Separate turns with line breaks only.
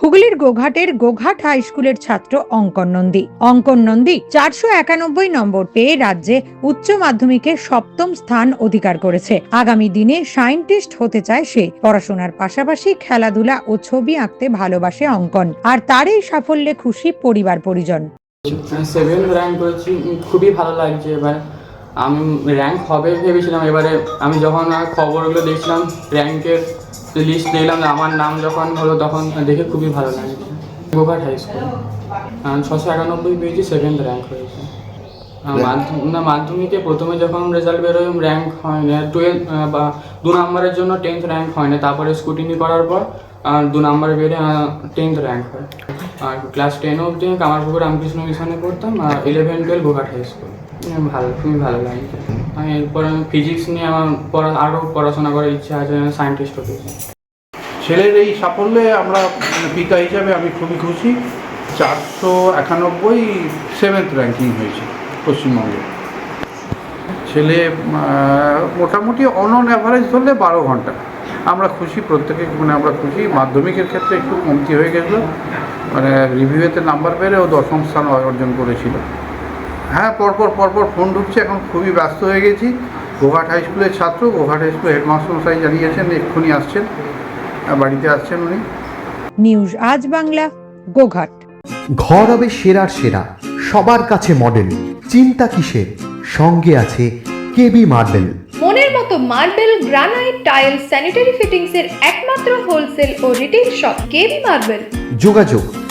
হুগলির গোঘাটের গোঘাট হাই স্কুলের ছাত্র অঙ্কন নন্দী। অঙ্কন নন্দী চারশো একানব্বই নম্বর পেয়ে রাজ্যে উচ্চ মাধ্যমিকে সপ্তম স্থান অধিকার করেছে। আগামী দিনে সায়েন্টিস্ট হতে চায় সে। পড়াশোনার পাশাপাশি খেলাধুলা ও ছবি আঁকতে ভালোবাসে অঙ্কন। আর তার এই সাফল্যে খুশি পরিবার পরিজন।
খুবই ভালো লাগছে এবার। আমি র্যাঙ্ক হবে ভেবেছিলাম। এবারে আমি যখন খবরগুলো দেখছিলাম র্যাঙ্কের লিস্ট দেখলাম আমার নাম যখন হলো তখন দেখে খুবই ভালো লাগে। গোঘাট হাই স্কুল ছশো একানব্বই পেয়েছি সেভেন্থ র্যাঙ্ক হয়েছে। না মাধ্যমিকে প্রথমে যখন রেজাল্ট বেরোয় র্যাঙ্ক হয় না টুয়েলভ বা দু নম্বরের জন্য টেন্থ র্যাঙ্ক হয় না। তারপরে স্কুটিনি করার পর দু নম্বরে বেড়ে টেন্থ র্যাঙ্ক হয়। আর ক্লাস টেন অবধি কামারপুকুর রামকৃষ্ণ মিশনে পড়তাম আর eleven twelve Goghat high school ভালো, খুবই ভালো লাগছে আমি এরপর আমি ফিজিক্স নিয়ে আমার পড়া আরও পড়াশোনা করার ইচ্ছা আছে সায়েন্টিস্ট হতে
ছেলের এই সাফল্যে আমরা মানে পিতা হিসাবে আমি খুবই খুশি। চারশো একানব্বই সেভেন্থ র্যাঙ্কিং হয়েছে পশ্চিমবঙ্গে। ছেলে মোটামুটি অন অন অ্যাভারেজ ধরলে বারো ঘণ্টা। আমরা খুশি, প্রত্যেকে মানে আমরা খুশি। মাধ্যমিকের ক্ষেত্রে একটু কমতি হয়ে গেছিল। মানে রিভিউতে নাম্বার পেরে ও দশম স্থান অর্জন করেছিল। হ্যাঁ পরপর পরপর ফোন ঢুকছে এখন খুবই ব্যস্ত হয়ে গেছি। গোঘাট হাই স্কুলের ছাত্র গোঘাট হাই স্কুলের হেডমাস্টার মশাই জানিয়েছেন এক্ষুনি আসছেন। বাড়িতে আসছেন উনি।
নিউজ আজ বাংলা গোঘাট।
ঘর হবে সেরার সেরা সবার কাছে মডেল চিন্তা কিসের? সঙ্গে আছে কেবি মার্বেল
মনের মতো marble granite tile sanitary fittings এর একমাত্র হোলসেল ও রিটেল শপ কেবি মার্বেল
যোগাযোগ